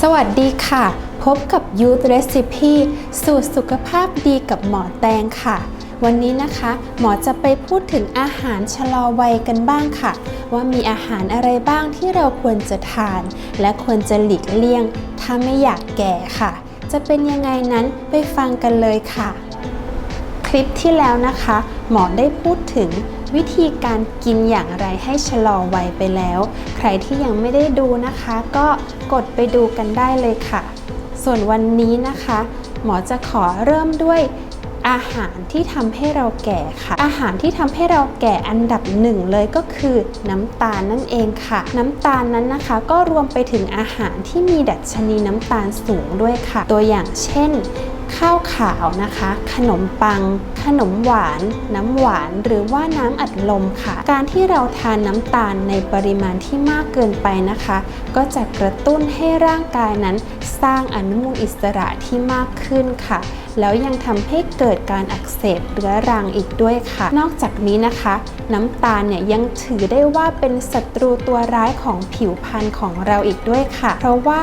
สวัสดีค่ะ พบกับ Youth Recipe สูตรสุขภาพดีกับหมอแตงค่ะ วันนี้นะคะ หมอจะไปพูดถึงอาหารชะลอวัยกันบ้างค่ะ ว่ามีอาหารอะไรบ้างที่เราควรจะทาน และควรจะหลีกเลี่ยง ถ้าไม่อยากแก่ค่ะ จะเป็นยังไงนั้นไปฟังกันเลยค่ะ คลิปที่แล้วนะคะ หมอได้พูดถึง วิธีการกินอย่างไรให้ชะลอวัยไปแล้ว ใครที่ยังไม่ได้ดูนะคะ ก็กดไปดูกันได้เลยค่ะ ส่วนวันนี้นะคะ หมอจะขอเริ่มด้วยอาหารที่ทำให้เราแก่ค่ะ อาหารที่ทำให้เราแก่อันดับหนึ่งเลยก็คือน้ำตาลนั่นเองค่ะ น้ำตาลนั้นนะคะ ก็รวมไปถึงอาหารที่มีดัชนีน้ำตาลสูงด้วยค่ะ ตัวอย่างเช่น ข้าวขาวนะคะ ขนมปัง ขนมหวาน น้ำหวาน หรือว่าน้ำอัดลมค่ะ การที่เราทานน้ำตาลในปริมาณที่มากเกินไปนะคะ ก็จะกระตุ้นให้ร่างกายนั้น สร้างอนุมูลอิสระที่มากขึ้นค่ะ แล้วยังทำให้เกิดการอักเสบเรื้อรังอีกด้วยค่ะ นอกจากนี้นะคะ น้ำตาลเนี่ยยังถือได้ว่าเป็นศัตรูตัวร้ายของผิวพรรณของเราอีกด้วยค่ะ เพราะว่า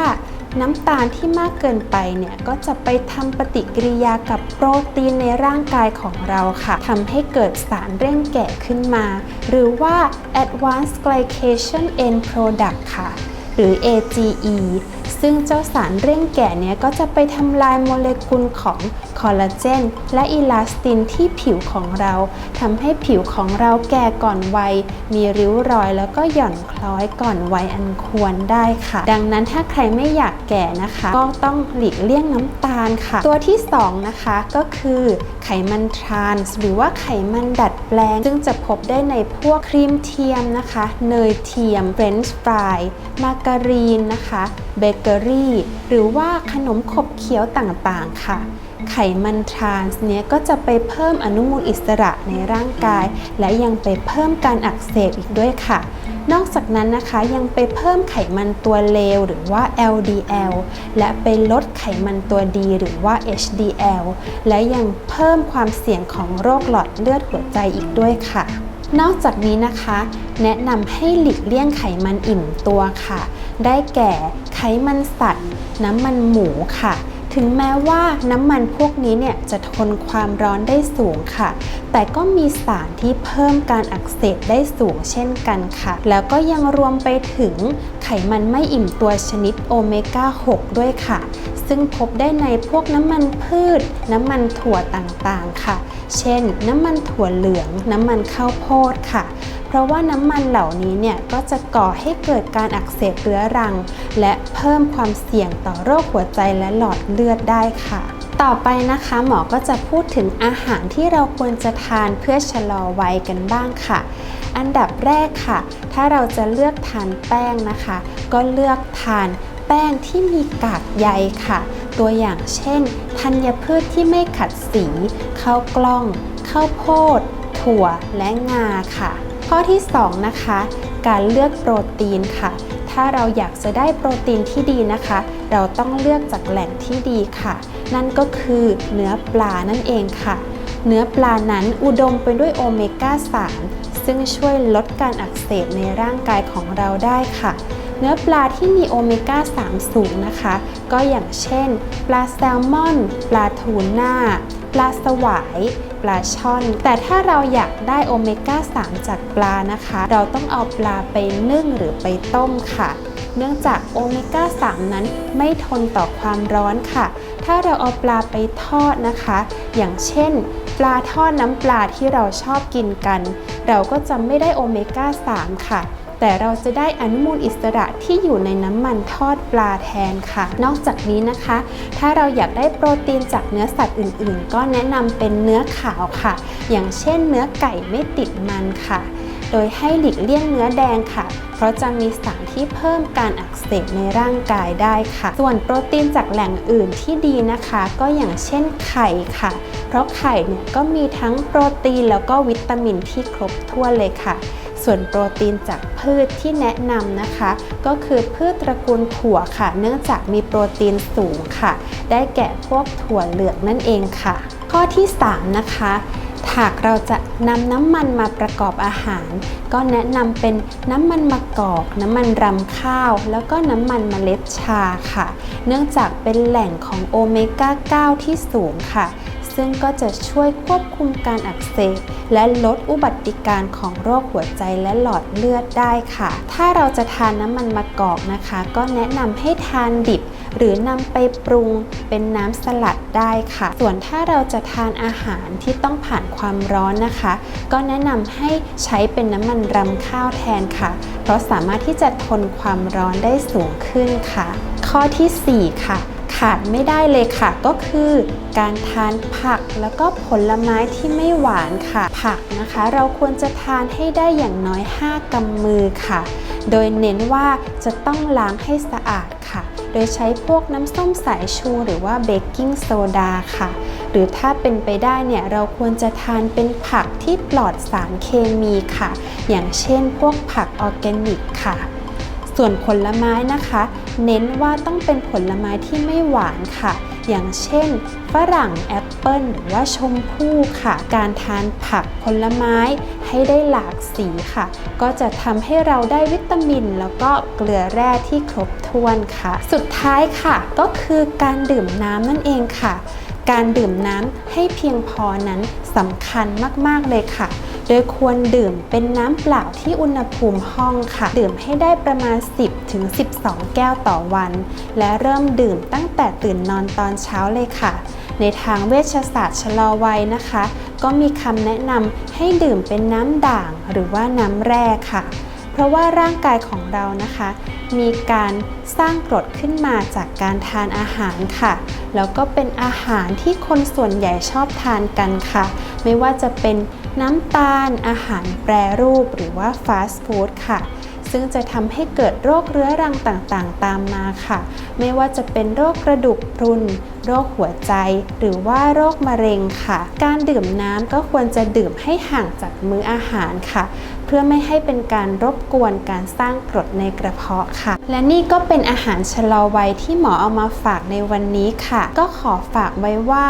น้ำตาลที่มากเกินไปเนี่ยก็จะไปทำปฏิกิริยากับโปรตีนในร่างกายของเราค่ะทำให้เกิดสารเร่งแก่ขึ้นมา หรือว่า advanced glycation end product ค่ะ หรือ AGE ซึ่งเจ้าสารเร่งแก่เนี้ยก็จะไปทำลายโมเลกุลของคอลลาเจนและอิลาสตินที่ผิวของเราทำให้ผิวของเราแก่ก่อนวัย มีริ้วรอยแล้วก็หย่อนคล้อยก่อนวัยอันควรได้ค่ะ ดังนั้นถ้าใครไม่อยากแก่นะคะ ก็ต้องหลีกเลี่ยงน้ำตาลค่ะ ตัวที่ 2 นะคะก็คือไขมันทรานส์หรือว่าไขมันดัดแปลง ซึ่งจะพบได้ในพวกครีมเทียมนะคะ เนยเทียมเฟรนช์ฟรายมาการีนนะคะเบเกอรี่ หรือว่าขนมขบเคี้ยวต่างๆ ค่ะ ไขมันทรานส์เนี้ยก็จะไปเพิ่มอนุมูลอิสระในร่างกาย และยังไปเพิ่มการอักเสบอีกด้วยค่ะ นอกจากนั้นนะคะยังไปเพิ่มไขมันตัวเลวหรือว่า LDL และไปลดไขมันตัวดีหรือว่า HDL และยังเพิ่มความเสี่ยงของโรคหลอดเลือดหัวใจอีกด้วยค่ะนอกจากนี้นะคะ แนะนำให้หลีกเลี่ยงไขมันอิ่มตัวค่ะ ได้แก่ไขมันสัตว์ น้ำมันหมูค่ะ ถึงแม้ว่าน้ำมันพวกนี้เนี่ยจะทนความร้อนได้สูงค่ะ แต่ก็มีสารที่เพิ่มการอักเสบได้สูงเช่นกันค่ะ แล้วก็ยังรวมไปถึงไขมันไม่อิ่มตัวชนิดโอเมก้า 6 ด้วยค่ะ ซึ่งพบได้ในพวกน้ำมันพืช น้ำมันถั่วต่างๆค่ะ เช่น น้ำมันถั่วเหลือง น้ำมันข้าวโพดค่ะ เพราะว่าน้ำมันเหล่านี้เนี่ยก็จะก่อให้เกิดการอักเสบเรื้อรัง และเพิ่มความเสี่ยงต่อโรคหัวใจและหลอดเลือดได้ค่ะต่อไปนะคะหมอก็จะพูดถึงอาหารที่เราควรจะทานเพื่อชะลอวัยกันบ้างค่ะ อันดับแรกค่ะ ถ้าเราจะเลือกทานแป้งนะคะ ก็เลือกทานแป้งที่มีกากใยค่ะ ตัวอย่างเช่นธัญพืชที่ไม่ขัดสีข้าวกล้องข้าวโพด ถั่วและงาค่ะ ข้อที่2นะคะการเลือกโปรตีนค่ะ ถ้าเราอยากจะได้โปรตีนที่ดีนะคะ เราต้องเลือกจากแหล่งที่ดีค่ะ นั่นก็คือเนื้อปลานั่นเองค่ะ เนื้อปลานั้นอุดมไปด้วยโอเมก้า 3 ซึ่งช่วยลดการอักเสบในร่างกายของเราได้ค่ะ เนื้อปลาที่มีโอเมก้า 3 สูงนะคะ ก็อย่างเช่น ปลาแซลมอน ปลาทูน่า ปลาสวาย ปลาช่อน แต่ถ้าเราอยากได้โอเมก้า 3 จากปลานะคะ เราต้องเอาปลาไปนึ่งหรือไปต้มค่ะเนื่องจากโอเมก้า 3 นั้นไม่ทนต่อความร้อนค่ะ ถ้าเราเอาปลาไปทอดนะคะ อย่างเช่น ปลาทอดน้ำปลาที่เราชอบกินกัน เราก็จะไม่ได้โอเมก้า 3 ค่ะ แต่เราจะได้อนุมูลอิสระที่อยู่ในน้ำมันทอดปลาแทนค่ะ นอกจากนี้นะคะ ถ้าเราอยากได้โปรตีนจากเนื้อสัตว์อื่น ๆ ก็แนะนำเป็นเนื้อขาวค่ะ อย่างเช่นเนื้อไก่ไม่ติดมันค่ะโดยให้หลีกเลี่ยงเนื้อแดงค่ะ เพราะจะมีสารที่เพิ่มการอักเสบในร่างกายได้ค่ะ ส่วนโปรตีนจากแหล่งอื่นที่ดีนะคะ ก็อย่างเช่นไข่ค่ะ เพราะไข่เนี่ยก็มีทั้งโปรตีนแล้วก็วิตามินที่ครบถ้วนเลยค่ะ ส่วนโปรตีนจากพืชที่แนะนำนะคะ ก็คือพืชตระกูลถั่วค่ะ เนื่องจากมีโปรตีนสูงค่ะ ได้แก่พวกถั่วเหลืองนั่นเองค่ะ ข้อที่ 3 นะคะหากเราจะนำน้ำมันมาประกอบอาหาร ก็แนะนำเป็นน้ำมันมะกอก น้ำมันรำข้าว แล้วก็น้ำมันเมล็ดชาค่ะ เนื่องจากเป็นแหล่งของโอเมก้า 9 ที่สูงค่ะ ซึ่งก็จะช่วยควบคุมการอักเสบและลดอุบัติการของโรคหัวใจและหลอดเลือดได้ค่ะ ถ้าเราจะทานน้ำมันมะกอกนะคะ ก็แนะนำให้ทานดิบ หรือนำไปปรุงเป็นน้ำสลัดได้ค่ะ ส่วนถ้าเราจะทานอาหารที่ต้องผ่านความร้อนนะคะ ก็แนะนำให้ใช้เป็นน้ำมันรำข้าวแทนค่ะ เพราะสามารถที่จะทนความร้อนได้สูงขึ้นค่ะ ข้อทีสี่4 ค่ะ ขาดไม่ได้เลยค่ะ ก็คือการทานผักแล้วก็ผลไม้ที่ไม่หวานค่ะ ผักนะคะ เราควรจะทานให้ได้อย่างน้อย 5กำมือค่ะ โดยเน้นว่าจะต้องล้างให้สะอาดค่ะ โดยใช้พวกน้ำส้มสายชูหรือว่าเบกกิ้งโซดาค่ะ หรือถ้าเป็นไปได้เนี่ยเราควรจะทานเป็นผักที่ปลอดสารเคมีค่ะ อย่างเช่นพวกผักออร์แกนิกค่ะ ส่วนผลไม้นะคะ เน้นว่าต้องเป็นผลไม้ที่ไม่หวานค่ะ อย่างเช่น ฝรั่งแอปเปิลหรือว่าชมพู่ค่ะ การทานผักผลไม้ให้ได้หลากสีค่ะ ก็จะทำให้เราได้วิตามิน แล้วก็เกลือแร่ที่ครบถ้วนค่ะ สุดท้ายค่ะ ก็คือการดื่มน้ำนั่นเองค่ะ การดื่มน้ำให้เพียงพอนั้นสำคัญมาก ๆ เลยค่ะ โดยควรดื่มเป็นน้ำเปล่าที่อุณหภูมิห้องค่ะ ดื่มให้ได้ประมาณ 10ถึง12 แก้วต่อวัน และเริ่มดื่มตั้งแต่ตื่นนอนตอนเช้าเลยค่ะ ในทางเวชศาสตร์ชะลอวัยนะคะ ก็มีคำแนะนำให้ดื่มเป็นน้ำด่างหรือว่าน้ำแร่ค่ะ เพราะว่าร่างกายของเรานะคะมีการสร้างกรดขึ้นมาจากการทานอาหารค่ะ แล้วก็เป็นอาหารที่คนส่วนใหญ่ชอบทานกันค่ะ ไม่ว่าจะเป็น น้ำตาล อาหารแปรรูปหรือว่าฟาสต์ฟู้ดค่ะ ซึ่งจะทำให้เกิดโรคเรื้อรังต่างๆ ตามมาค่ะ ไม่ว่าจะเป็นโรคกระดูกพรุน โรคหัวใจ หรือว่าโรคมะเร็งค่ะ การดื่มน้ำก็ควรจะดื่มให้ห่างจากมื้ออาหารค่ะ เพื่อไม่ให้เป็นการรบกวนการสร้างกรดในกระเพาะค่ะ และนี่ก็เป็นอาหารชะลอวัยที่หมอเอามาฝากในวันนี้ค่ะ ก็ขอฝากไว้ว่า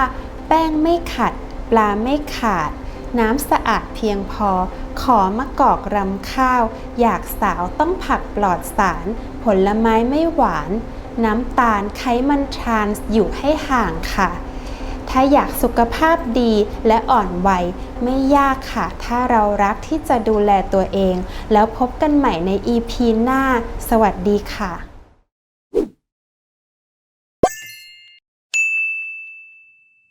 แป้งไม่ขัด ปลาไม่ขาด น้ำสะอาดเพียงพอ ขอมะกอกรำข้าว อยากสาวต้องผักปลอดสาร ผลไม้ไม่หวาน น้ำตาลไขมันทรานส์อยู่ให้ห่างค่ะ ถ้าอยากสุขภาพดีและอ่อนวัยไม่ยากค่ะ ถ้าเรารักที่จะดูแลตัวเอง แล้วพบกันใหม่ใน EP หน้า สวัสดีค่ะ